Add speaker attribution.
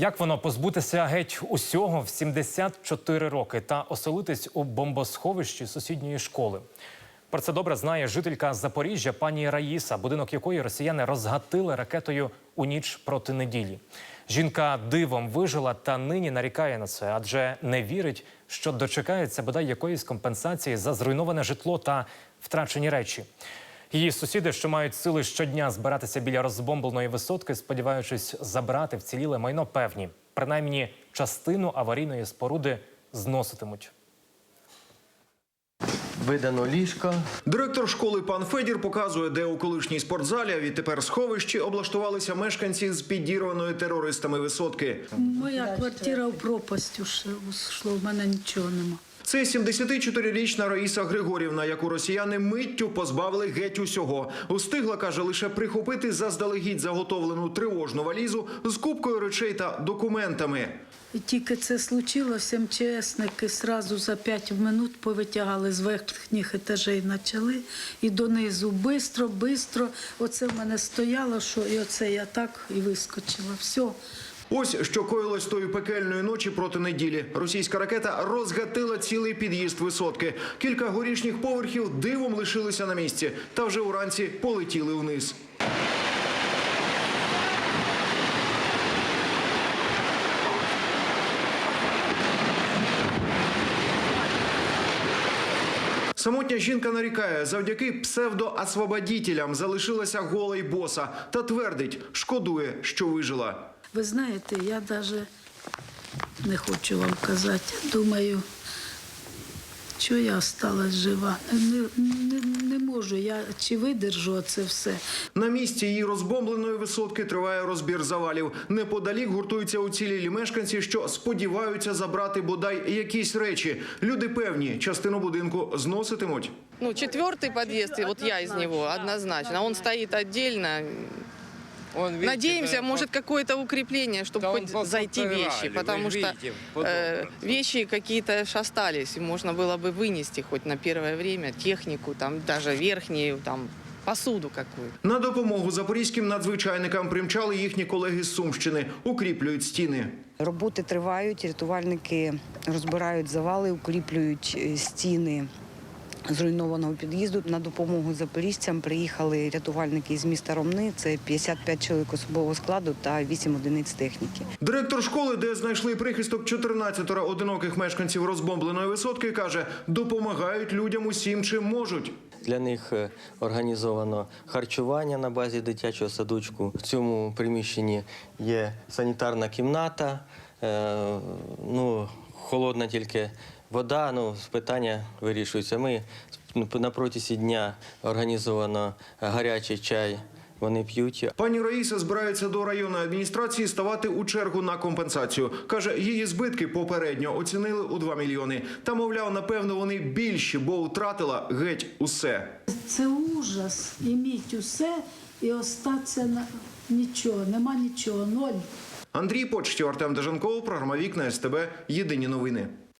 Speaker 1: Як воно позбутися геть усього в 74 роки та оселитись у бомбосховищі сусідньої школи? Про це добре знає жителька Запоріжжя пані Раїса, будинок якої росіяни розгатили ракетою у ніч проти неділі. Жінка дивом вижила та нині нарікає на це, адже не вірить, що дочекається бодай якоїсь компенсації за зруйноване житло та втрачені речі. Її сусіди, що мають сили щодня збиратися біля розбомбленої висотки, сподіваючись забрати вціліле майно, певні. Принаймні, частину аварійної споруди зноситимуть.
Speaker 2: Видано ліжко.
Speaker 3: Директор школи пан Федір показує, де у колишній спортзалі, а відтепер сховищі, облаштувалися мешканці з підірваної терористами висотки.
Speaker 4: Моя квартира в пропасть ушла, в мене нічого нема.
Speaker 3: Це 74-річна Раїса Григорівна, яку росіяни миттю позбавили геть усього. Устигла, каже, лише прихопити заздалегідь заготовлену тривожну валізу з купкою речей та документами.
Speaker 4: Тільки це случилося, МЧСники сразу за 5 минут повитягали з верхніх етажей, почали і донизу. Бистро, бистро. Оце в мене стояло, що і оце я так і вискочила. Все.
Speaker 3: Ось що коїлось тої пекельної ночі проти неділі. Російська ракета розгатила цілий під'їзд висотки. Кілька горішніх поверхів дивом лишилися на місці, та вже уранці полетіли вниз. Самотня жінка нарікає, завдяки псевдоосвободітелям залишилася гола й боса та твердить, шкодує, що вижила.
Speaker 4: Ви знаєте, я навіть не хочу вам казати. Думаю, що я осталась жива. Не, не, не можу я чи видержу це все.
Speaker 3: На місці її розбомбленої висотки триває розбір завалів. Неподалік гуртуються уцілілі мешканці, що сподіваються забрати бодай якісь речі. Люди певні, частину будинку зноситимуть.
Speaker 5: Ну, четвертый подъезд, и вот я из него, однозначно. Он стоит отдельно.
Speaker 6: Он, видите,
Speaker 5: Надеемся,
Speaker 6: да,
Speaker 5: может, какое-то укрепление, чтобы
Speaker 6: Да он
Speaker 5: хоть
Speaker 6: просто
Speaker 5: зайти
Speaker 6: подпирали,
Speaker 5: вещи,
Speaker 6: вы
Speaker 5: потому что
Speaker 6: видите, потом
Speaker 5: э,
Speaker 6: просто.
Speaker 5: вещи какие-то ж остались, и можно было бы вынести хоть на первое время технику, там даже верхнюю, там посуду какую.
Speaker 3: На допомогу запорізьким надзвичайникам примчали їхні колеги з Сумщини, укріплюють стіни.
Speaker 7: Роботи тривають, рятувальники розбирають завали, укріплюють е, стіни зруйнованого під'їзду. На допомогу запоріжцям приїхали рятувальники з міста Ромни. Це 55 чоловік особового складу та 8 одиниць техніки.
Speaker 3: Директор школи, де знайшли прихисток 14 одиноких мешканців розбомбленої висотки, каже, допомагають людям усім, чим можуть.
Speaker 2: Для них е, організовано харчування на базі дитячого садочку. В цьому приміщенні є санітарна кімната, ну, холодна тільки вода. Ну, питання вирішуються. Ми ну, на протязі дня організовано гарячий чай. Вони п'ють.
Speaker 3: Пані Раїса збирається до районної адміністрації ставати у чергу на компенсацію. Каже, її збитки попередньо оцінили у 2 мільйони. Та, мовляв, напевно, вони більші, бо втратила геть усе.
Speaker 4: Це ужас. Іміть усе і остатися на нічого. Нема нічого, ноль.
Speaker 3: Андрій Почтів, Артем Дежанков, програма Вікна СТБ. Єдині новини.